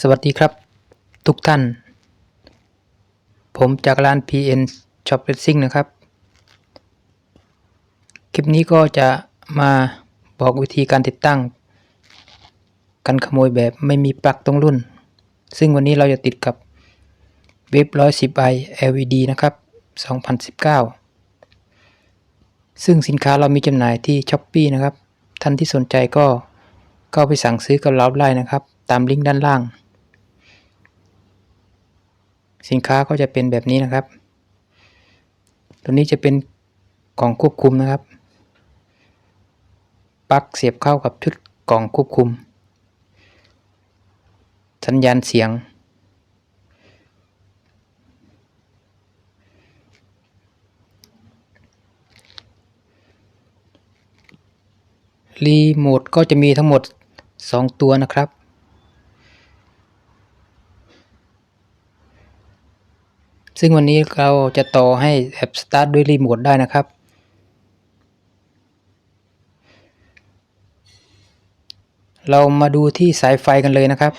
สวัสดีครับ ทุกท่าน ผมจากร้าน PN Shop Racing นะครับ คลิปนี้ก็จะมาบอกวิธีการติดตั้ง กันขโมยแบบไม่มีปลั๊กตรงรุ่น ซึ่งวันนี้เราจะติดกับเว็บ 110i LED นะครับ 2019 ซึ่งสินค้าเรามีจำหน่ายที่ Shopee นะครับ ท่านที่สนใจก็เข้าไปสั่งซื้อกับเราได้นะครับ ตามลิงก์ด้านล่าง สินค้าก็จะเป็นแบบนี้นะครับ ตัวนี้จะเป็นกล่องควบคุมนะครับปลั๊กเสียบเข้ากับชุดกล่องควบคุม สัญญาณเสียง รีโมทก็จะมีทั้งหมด 2 ตัวนะครับ ซึ่งวันนี้เราจะต่อให้แอปสตาร์ทด้วยรีโมทได้นะครับ เรามาดูที่สายไฟกันเลยนะครับ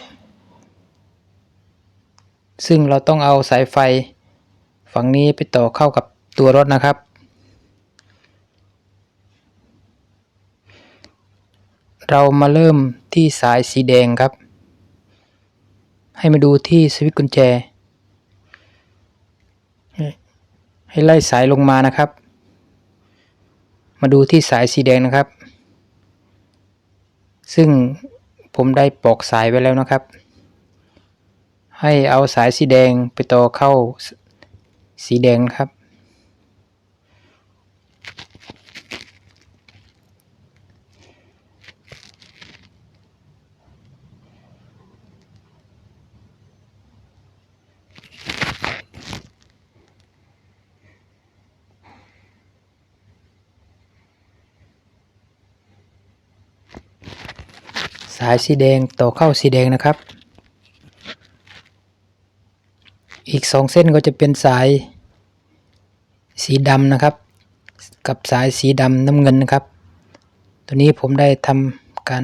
ซึ่งเราต้องเอาสายไฟฝั่งนี้ไปต่อเข้ากับตัวรถนะครับ เรามาเริ่มที่สายสีแดงครับ ให้มาดูที่สวิตช์กุญแจ ให้ไล่สายลงมานะครับ มาดูที่สายสีแดงนะครับ ซึ่งผมได้ปอกสายไว้แล้วนะครับ ให้เอาสายสีแดงไปต่อเข้าสีแดงครับ สายสีแดงต่อเข้าสีแดงนะครับ อีกสองเส้นก็จะเป็นสายสีดำนะครับ กับสายสีดำน้ำเงินนะครับ ตัวนี้ผมได้ทำการ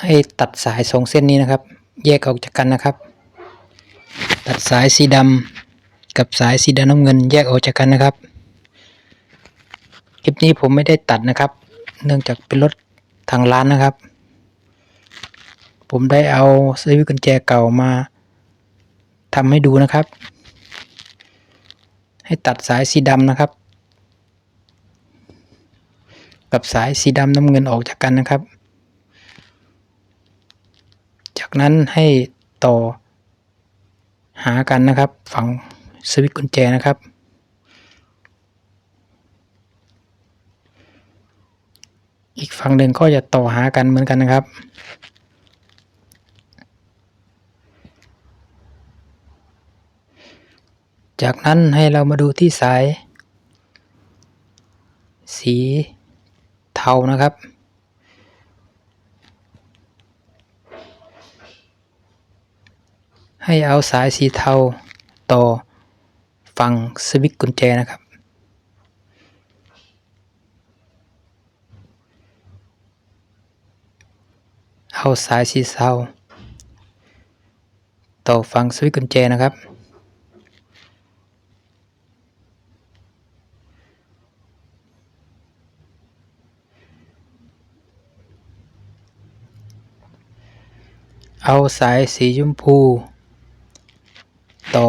ให้ตัดสายสองเส้นนี้นะครับ แยกออกจากกันนะครับ ตัดสายสีดำกับสายสีดำน้ำเงิน แยกออกจากกันนะครับคลิปนี้ผมไม่ได้ตัดนะครับ เนื่องจากเป็นรถ ทางร้านนะครับ ผมได้เอาสวิตช์กุญแจเก่ามาทำให้ดูนะครับ ให้ตัดสายสีดำนะครับ กับสายสีดำน้ำเงินออกจากกันนะครับ จากนั้นให้ต่อหากันนะครับ ฝั่งสวิตช์กุญแจนะครับ อีกฝั่งหนึ่งก็จะต่อหากันเหมือนกันนะครับ จากนั้นให้เรามาดูที่สาย สีเทานะครับ ให้เอาสายสีเทาต่อฝั่งสวิตช์กุญแจนะครับ เอาสายสีเทาต่อฝั่งสวิตช์กุญแจนะครับ เอาสายสีชมพู ต่อ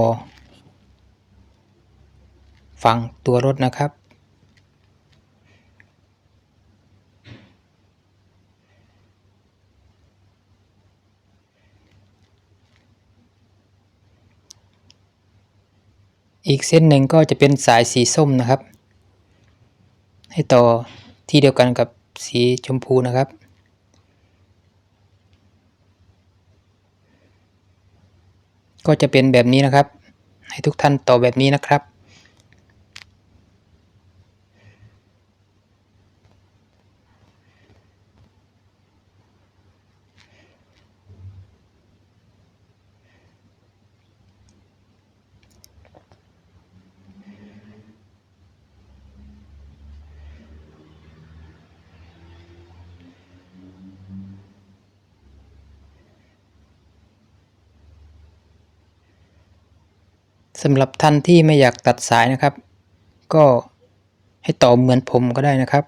ฝั่งตัวรถนะครับ อีกเส้นหนึ่งก็จะเป็นสายสีส้มนะครับ ให้ต่อที่เดียวกันกับสีชมพูนะครับ ก็จะเป็นแบบนี้นะครับ ให้ทุกท่านต่อแบบนี้นะครับ ถ สำหรับท่านที่ไม่อยากตัดสายนะครับ ก็ให้ต่อเหมือนผมก็ได้นะครับ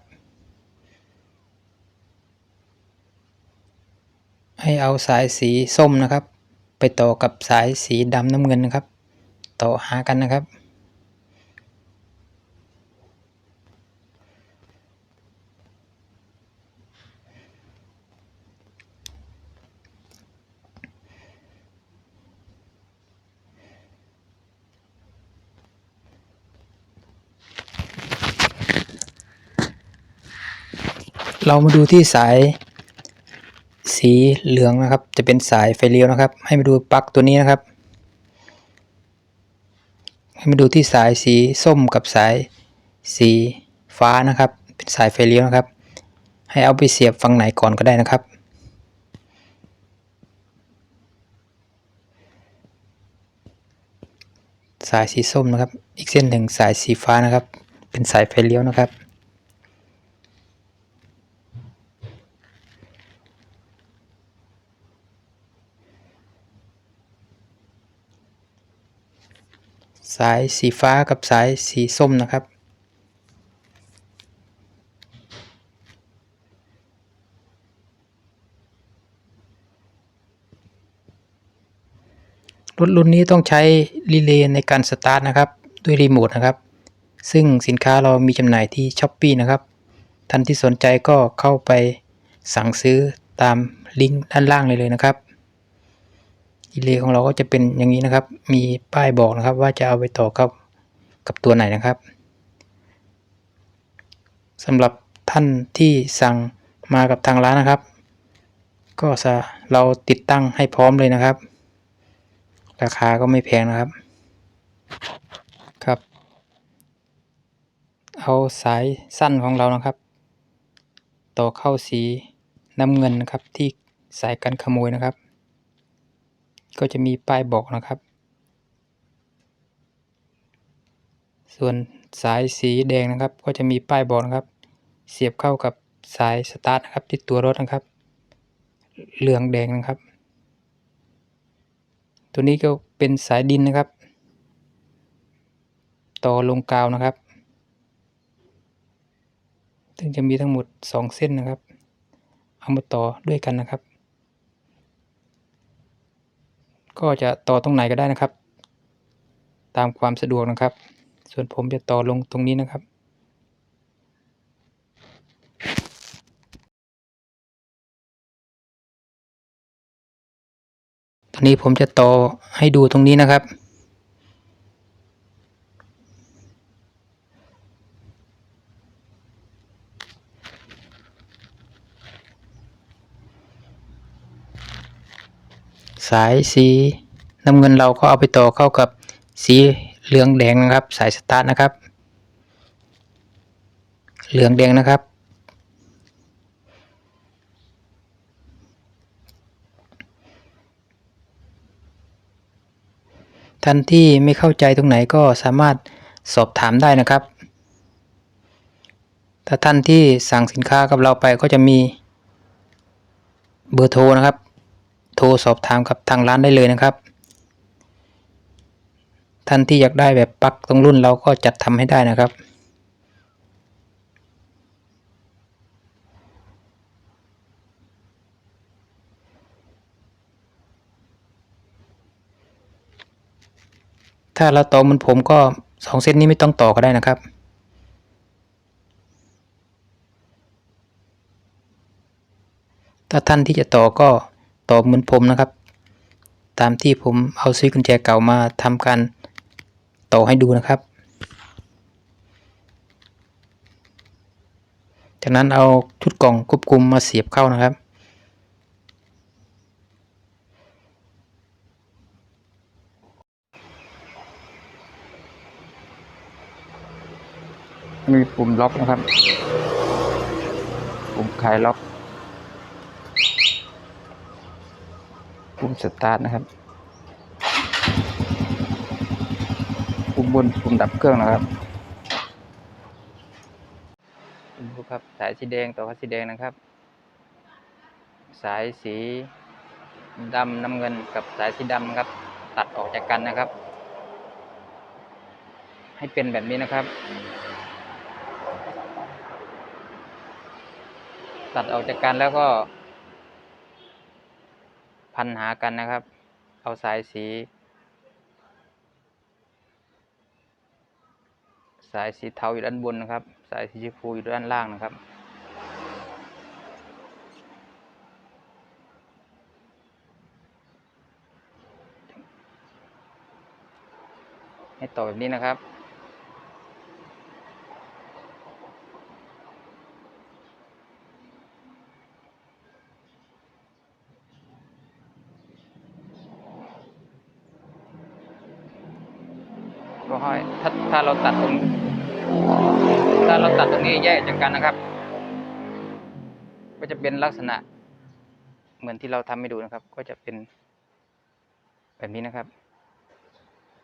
ให้เอาสายสีส้มนะครับ ไปต่อกับสายสีดำน้ำเงินนะครับ ต่อหากันนะครับ เรามาดูที่สายสีเหลืองนะครับ จะเป็นสายไฟเลี้ยวนะครับ ให้มาดูปลั๊กตัวนี้นะครับ ให้มาดูที่สายสีส้มกับสายสีฟ้านะครับ เป็นสายไฟเลี้ยวนะครับ ให้เอาไปเสียบฝั่งไหนก่อนก็ได้นะครับ สายสีส้มนะครับ อีกเส้นหนึ่งสายสีฟ้านะครับ เป็นสายไฟเลี้ยวนะครับ สายสีฟ้ากับสายสีส้มนะครับ รถรุ่นนี้ต้องใช้รีเลย์ในการสตาร์ทนะครับ ด้วยรีโมทนะครับ ซึ่งสินค้าเรามีจำหน่ายที่ช้อปปีนะครับ ท่านที่สนใจก็เข้าไปสั่งซื้อตามลิงก์ด้านล่างเลยเลยนะครับ รีเลของเราก็จะเป็นอย่างนี้นะครับ มีป้ายบอกนะครับ ว่าจะเอาไปต่อกับกับตัวไหนนะครับสำหรับท่านที่สั่งมากับทางร้านนะครับ ก็จะเราติดตั้งให้พร้อมเลยนะครับ ราคาก็ไม่แพงนะครับครับ เอาสายสั้นของเรานะครับ ต่อเข้าสีน้ำเงินนะครับที่สายกันขโมยนะครับ ก็จะมีป้ายบอกนะครับ ส่วนสายสีแดงนะครับ ก็จะมีป้ายบอกนะครับ เสียบเข้ากับสายสตาร์ทนะครับที่ตัวรถนะครับ เหลืองแดงนะครับ ตัวนี้ก็เป็นสายดินนะครับ ต่อลงกาวนะครับซึ่งจะมีทั้งหมด 2 เส้นนะครับ เอามาต่อด้วยกันนะครับ ก็จะต่อตรงไหนก็ได้นะครับ ตามความสะดวกนะครับ ส่วนผมจะต่อลงตรงนี้นะครับ ตอนนี้ผมจะต่อให้ดูตรงนี้นะครับายสีน้ำเงินเราก็เอาไปต่อเข้ากับสีเหลืองแดงนะครับ สายสตาร์ทนะครับ เหลืองแดงนะครับ ท่านที่ไม่เข้าใจตรงไหนก็สามารถสอบถามได้นะครับ ถ้าท่านที่สั่งสินค้ากับเราไปก็จะมีเบอร์โทรนะครับ โทรสอบถามกับทางร้านได้เลยนะครับ ท่านที่อยากได้แบบปลั๊กตรงรุ่นเราก็จัดทำให้ได้นะครับ ถ้าเราต่อมันผมก็สองเส้นนี้ไม่ต้องต่อก็ได้นะครับถ้าท่านที่จะต่อก็ ต่อเหมือนผมนะครับ ตามที่ผมเอาซื้อกุญแจเก่ามาทำการต่อให้ดูนะครับ จากนั้นเอาชุดกล่องควบคุมมาเสียบเข้านะครับมีปุ่มล็อกนะครับ ปุ่มคลายล็อก ปุ่มสตาร์ทนะครับ ปุ่มบนปุ่มดับเครื่องนะครับดูครับ สายสีแดงต่อกับสีแดงนะครับ สายสีดำน้ำเงินกับสายสีดำครับ ตัดออกจากกันนะครับ ให้เป็นแบบนี้นะครับ ตัดออกจากกันแล้วก็ พันหากันนะครับ เอาสายสี สายสีเทาอยู่ด้านบนนะครับ สายสีชมพูอยู่ด้านล่างนะครับให้ต่อแบบนี้นะครับ ก็ให้ถ้าถ้าเราตัดตรงถ้าเราตัดตรงนี้แยกจากกันนะครับ ก็จะเป็นลักษณะ เหมือนที่เราทำให้ดูนะครับ ก็จะเป็นแบบนี้นะครับ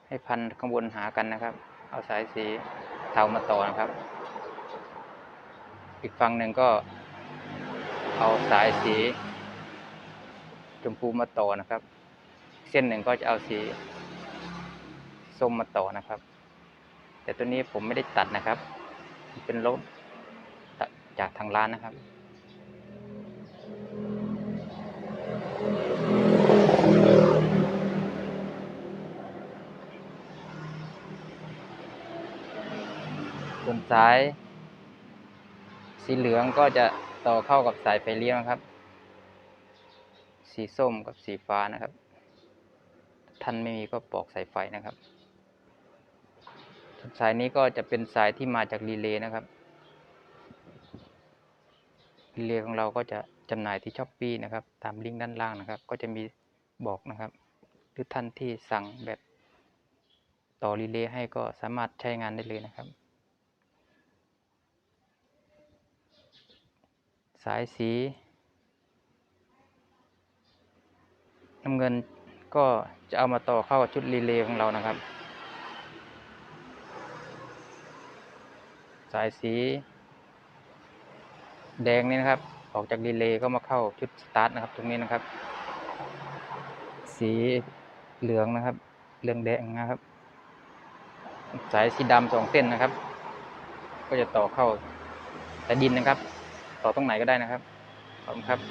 ให้พันข้างบนหากันนะครับ เอาสายสีเทามาต่อนะครับ อีกฝั่งหนึ่งก็ เอาสายสีชมพูมาต่อนะครับ เส้นหนึ่งก็จะเอาสี ส้มมาต่อนะครับ แต่ตัวนี้ผมไม่ได้ตัดนะครับ เป็นรถจากทางร้านนะครับส่วนสาย สีเหลืองก็จะต่อเข้ากับสายไฟเลี้ยงนะครับ สีส้มกับสีฟ้านะครับ ท่านไม่มีก็ปอกสายไฟนะครับ สายนี้ก็จะเป็นสายที่มาจากรีเลย์นะครับรีเลย์ของเราก็จะจำหน่ายที่ช้อปปีนะครับ ตามลิงก์ด้านล่างนะครับ ก็จะมีบอกนะครับ หรือท่านที่สั่งแบบต่อรีเลย์ให้ก็สามารถใช้งานได้เลยนะครับ สายสีน้ำเงินก็จะเอามาต่อเข้ากับชุดรีเลย์ของเรานะครับ สายสี แดงนี่นะครับ ออกจากรีเลย์ก็มาเข้าชุดสตาร์ทนะครับ ตรงนี้นะครับ สีเหลืองนะครับ เหลืองแดงนะครับ สายสีดำสองเส้นนะครับ ก็จะต่อเข้าแต่ดินนะครับ ต่อตรงไหนก็ได้นะครับขอบคุณครับ